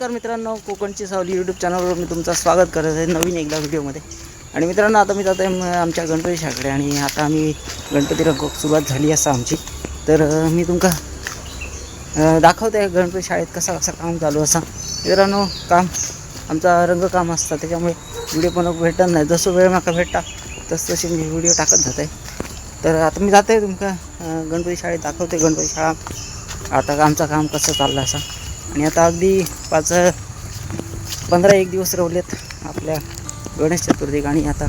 नमस्कार मित्रांनो कोकणची सावली यूट्यूब चॅनलवर मी तुमचं स्वागत करत आहे नवीन एकदा व्हिडिओमध्ये आणि मित्रांनो आता मी जात आहे आमच्या गणपती शाळेकडे आणि आता आम्ही गणपती रंग सुरुवात झाली असं आमची. तर मी तुमका दाखवते आहे गणपती शाळेत कसं कसं काम चालू असं. मित्रांनो काम आमचा रंगकाम असतं त्याच्यामुळे व्हिडिओ पण भेटत नाही. जसं वेळ माका भेटता तस तशी मी व्हिडिओ टाकत जात आहे तर आता मी जाते तुमका गणपती शाळेत दाखवते गणपती शाळा. आता आमचं काम कसं चाललं असं. आणि आता अगदी पाच पंधरा एक दिवस रवलेत आपल्या गणेश चतुर्थीक आणि आता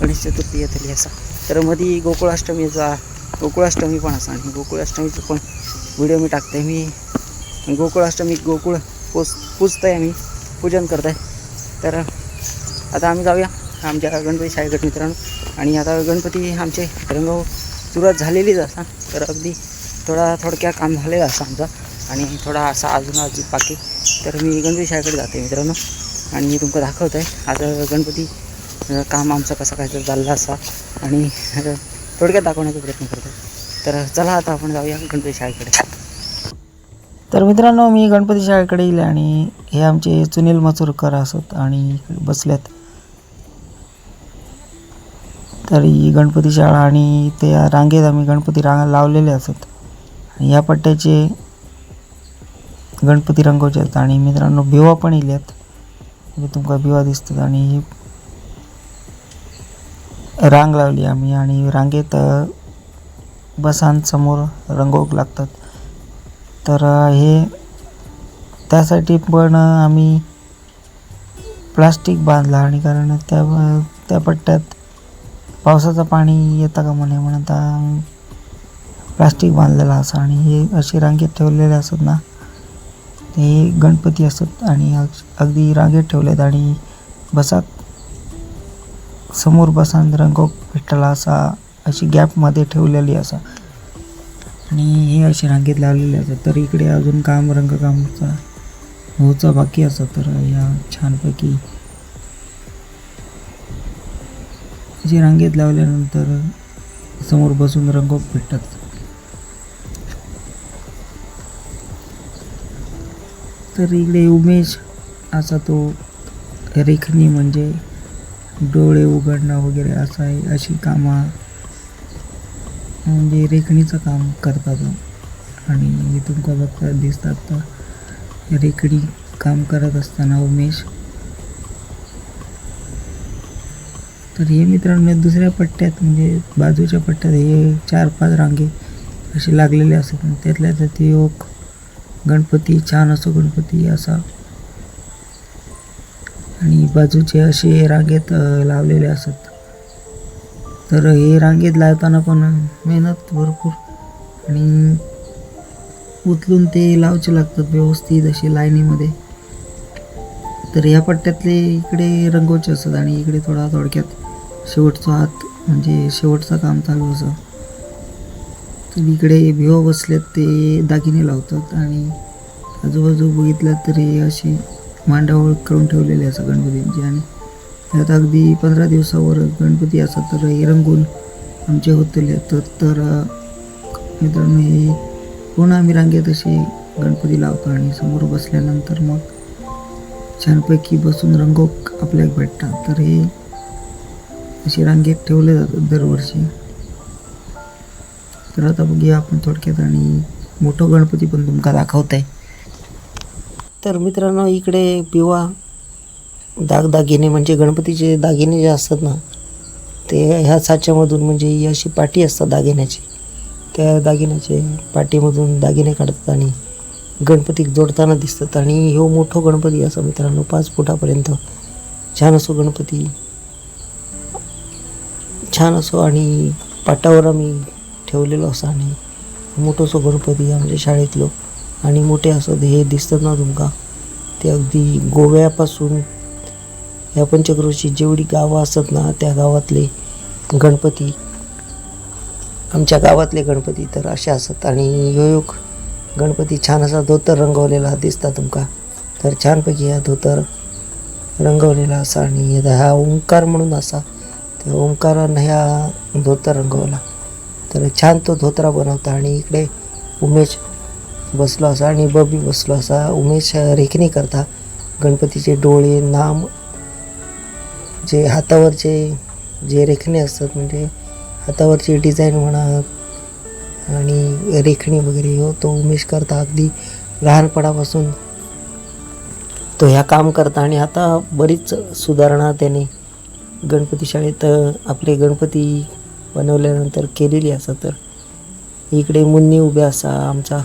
गणेश चतुर्थी येतली असा. तर मध्ये गोकुळाष्टमीचा गोकुळाष्टमी पण असा आणि गोकुळाष्टमीचा पण व्हिडिओ मी टाकते. मी गोकुळाष्टमी गोकुळ पोच पूजतंय आम्ही पूजन करत आहे तर आता आम्ही जाऊया आमच्या गणपती शाळेकडे मित्रांनो. आणि आता गणपती आमचे रंग सुरुवात झालेलीच असा. तर अगदी थोडा थोडक्या काम झालेला असा आमचा. आणि थोडा असा अजून अजून बाकी. तर मी गणपती शाळेकडे जाते मित्रांनो. आणि मी तुमका दाखवत आहे आता गणपती काम आमचं कसं काय तर चाललं असा. आणि थोडक्यात दाखवण्याचा प्रयत्न करतो तर चला आता आपण जाऊया गणपती शाळेकडे. तर मित्रांनो मी गणपती शाळेकडे येईल आणि हे आमचे सुनील मचुरकर असत आणि बसल्यात तर ही गणपती शाळा आणि त्या रांगेत आम्ही गणपती रांगा लावलेले असत. आणि या पट्ट्याचे गणपती रंगवचे आहेत आणि मित्रांनो भिवा पण इल्यात मी तुमका भिवा दिसतात आणि ही रांग लावली आम्ही आणि रांगेत बसांसमोर समोर रंगवूक लागतात. तर हे त्यासाठी पण आम्ही प्लास्टिक बांधला आणि कारण त्या त्या पट्ट्यात पावसाचं पाणी येतं का म्हणे म्हणून आता प्लास्टिक बांधलेलं असं आणि हे अशी रांगेत ठेवलेले असत ना. ते गणपती असत आणि अगदी रांगेत ठेवलेत आणि बसा समोर बसान रंगो भेटला असा अशी गॅपमध्ये ठेवलेली असा. आणि हे असे रांगेत लावलेले असतात. तर इकडे अजून काम रंगकामचा होचा बाकी असं. तर या छानपैकी जे रांगेत लावल्यानंतर समोर बसून रंग भेटतात. तर इकडे उमेश असा तो रेखणी म्हणजे डोळे उघडणं वगैरे असं आहे अशी कामं म्हणजे रेखणीचं काम करतात. आणि मी तुमका बघता दिसतात तर रेखणी काम करत असताना उमेश. तर हे मित्रांनो दुसऱ्या पट्ट्यात म्हणजे बाजूच्या पट्ट्यात हे चार पाच रांगे असे लागलेले असतात. त्यातल्या त्यात एक गणपती छान असो गणपती असा. आणि बाजूचे असे रांगेत लावलेले असत. तर हे रांगेत लावताना पण मेहनत भरपूर. आणि उचलून ते लावचे लागतात व्यवस्थित असे लाईनीमध्ये. तर या पट्ट्यातले इकडे रंगवचे असतात आणि इकडे थोडा थोडक्यात शेवटचा हात म्हणजे शेवटचं काम चालू असं. तर इकडे भिवा बसल्यात ते दागिने लावतात आणि आजूबाजू बघितलं तरी अशी मांडावळ करून ठेवलेली असं गणपतींची. आणि त्यात अगदी पंधरा दिवसावर गणपती असा तर हे रंगून आमचे होतले. तर तर मित्रांनो हे पूर्ण आम्ही रांगेत असे गणपती लावतो आणि समोर बसल्यानंतर मग छानपैकी बसून रंगोक आपल्याला भेटतात. तर हे असे रांगेत ठेवले जातात दरवर्षी. तर आता बघूया आपण थोडक्यात आणि मोठं गणपती पण तुमका दाखवत आहे तर मित्रांनो इकडे पिवा दागदागिने म्हणजे गणपतीचे दागिने जे असतात ना ते ह्या साच्यामधून म्हणजे ही अशी पाटी असतात दागिन्याची त्या दागिन्याचे पाटीमधून दागिने काढतात आणि गणपती जोडताना दिसतात. आणि ह्यो मोठो गणपती असा मित्रांनो पाच फुटापर्यंत छान असो गणपती. छान असो आणि पाटावर आम्ही ठेवलेलो असं आणि मोठोसो गणपती आमच्या म्हणजे शाळेतलो. आणि मोठे असं हे दिसतात ना तुमका ते अगदी गोव्यापासून या पंचक्रोशी जेवढी गावं असतात ना त्या गावातले गणपती आमच्या गावातले गणपती तर असे असतात. आणि ह्यो एक गणपती छान असा धोतर रंगवलेला दिसता तुमका तर छानपैकी हा धोतर रंगवलेला असा आणि हा ओंकार म्हणून असा त्या ओंकारानं ह्या धोतर रंगवला. तर छान तो धोतरा बनवता आणि इकडे उमेश बसलो असा आणि बबी बसलो असा. उमेश रेखणी करता. गणपतीचे डोळे नाम जे हातावरचे जे रेखणे असतात म्हणजे हातावरची डिझाईन म्हणा आणि रेखणी वगैरे हो तो उमेश करता. अगदी लहानपणापासून तो ह्या काम करता आणि आता बरीच सुधारणा त्याने गणपती शाळेत आपले गणपती बनवल्यानंतर केलेली असा तर. इकडे मुन्नी उभे असा आमचा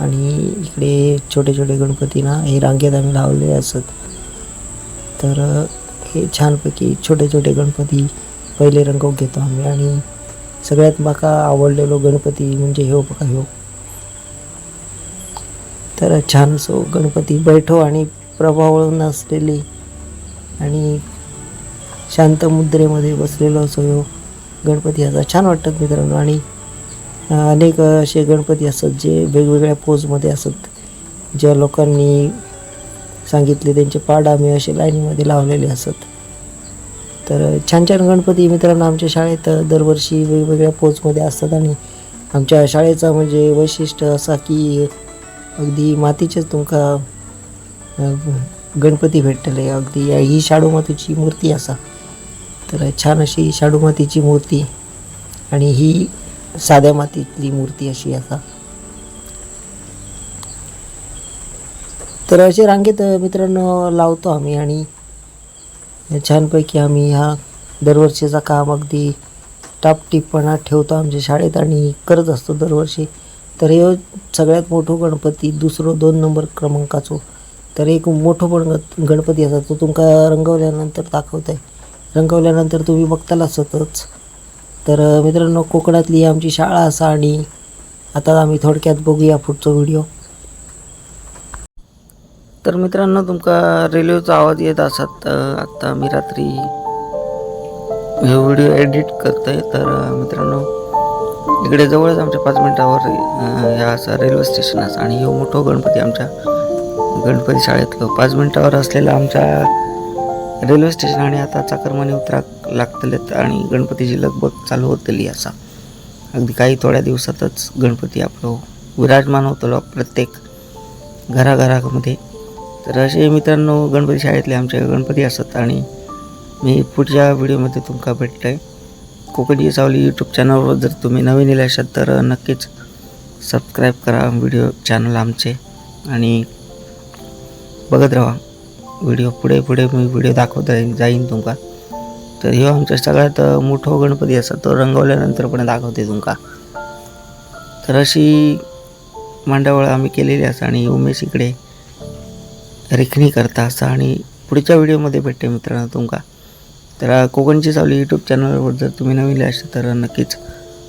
आणि इकडे छोटे छोटे गणपती ना हे रांगेत आम्ही लावलेले असत. तर हे छानपैकी छोटे छोटे गणपती पहिले रंगव घेतो आम्ही आणि सगळ्यात माका आवडलेलो गणपती म्हणजे ह्यो बघा ह्यो. तर छान सो गणपती बैठो आणि प्रभाव नसलेली आणि शांत मुद्रेमध्ये बसलेलो असो ह्यो. गणपती असा छान वाटतात मित्रांनो. आणि अनेक असे गणपती असतात जे वेगवेगळ्या पोजमध्ये असत ज्या लोकांनी सांगितले त्यांचे पाड आम्ही असे लाईनीमध्ये लावलेले असत. तर छान छान गणपती मित्रांनो आमच्या शाळेत दरवर्षी वेगवेगळ्या पोजमध्ये असतात. आणि आमच्या शाळेचा म्हणजे वैशिष्ट्य असा की अगदी मातीचेच तुमका गणपती भेटतले. अगदी ही शाडू मातीची मूर्ती असा. तर छान अशी शाडू मातीची मूर्ती आणि ही साध्या मातीतली मूर्ती अशी असा तर असे रांगेत मित्रांनो लावतो आम्ही आणि छानपैकी आम्ही ह्या दरवर्षीचा काम अगदी टापटीपणा ठेवतो आमच्या शाळेत आणि करत असतो दरवर्षी. तर हे सगळ्यात मोठं गणपती दुसरं दोन नंबर क्रमांकाचो. तर एक मोठं पण गणपती असा तो तुमका रंगवल्यानंतर दाखवत आहे रंगवल्यानंतर तुम्ही बघताला सतत तर मित्रांनो कोकणातली आमची शाळा असा आणि आता आम्ही थोडक्यात बघूया पुढचा व्हिडिओ. तर मित्रांनो तुमका रेल्वेचा आवाज येत असत आत्ता मी रात्री हे व्हिडिओ एडिट करतोय. तर मित्रांनो इकडे जवळच आमच्या पाच मिनिटावर या असा रेल्वे स्टेशन असा आणि हे मोठं गणपती आमच्या गणपती शाळेतलं पाच मिनिटावर असलेला आमच्या रेल्वे स्टेशन आणि आता चाकरमाने उतरा लागतलेत आणि गणपतीची लगबग चालू होतली असा. अगदी काही थोड्या दिवसातच गणपती आपलं विराजमान होतलो प्रत्येक घराघरामध्ये. तर असे मित्रांनो गणपती शाळेतले आमचे गणपती असतात आणि मी पुढच्या व्हिडिओमध्ये तुमका भेटतंय. कोकणी सावली यूट्यूब चॅनलवर जर तुम्ही नवीन येले असाल तर नक्कीच सबस्क्राईब करा. व्हिडिओ चॅनल आमचे आणि बघत राहा. व्हिडिओ पुढे पुढे मी व्हिडिओ दाखवत राहीन जाईन तुमका. तर ह्यो आमच्या सगळ्यात मोठो गणपती असा तो रंगवल्यानंतर पण दाखवते तुमका. तर अशी मांडावळ आम्ही केलेली असा आणि उमेश इकडे रेखणी करता असा आणि पुढच्या व्हिडिओमध्ये भेटते मित्रांनो तुमका. तर कोकणची सावली यूट्यूब चॅनलवर जर तुम्ही नवीन असाल तर नक्कीच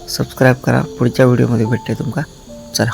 सबस्क्राईब करा. पुढच्या व्हिडिओमध्ये भेटते तुमका. चला.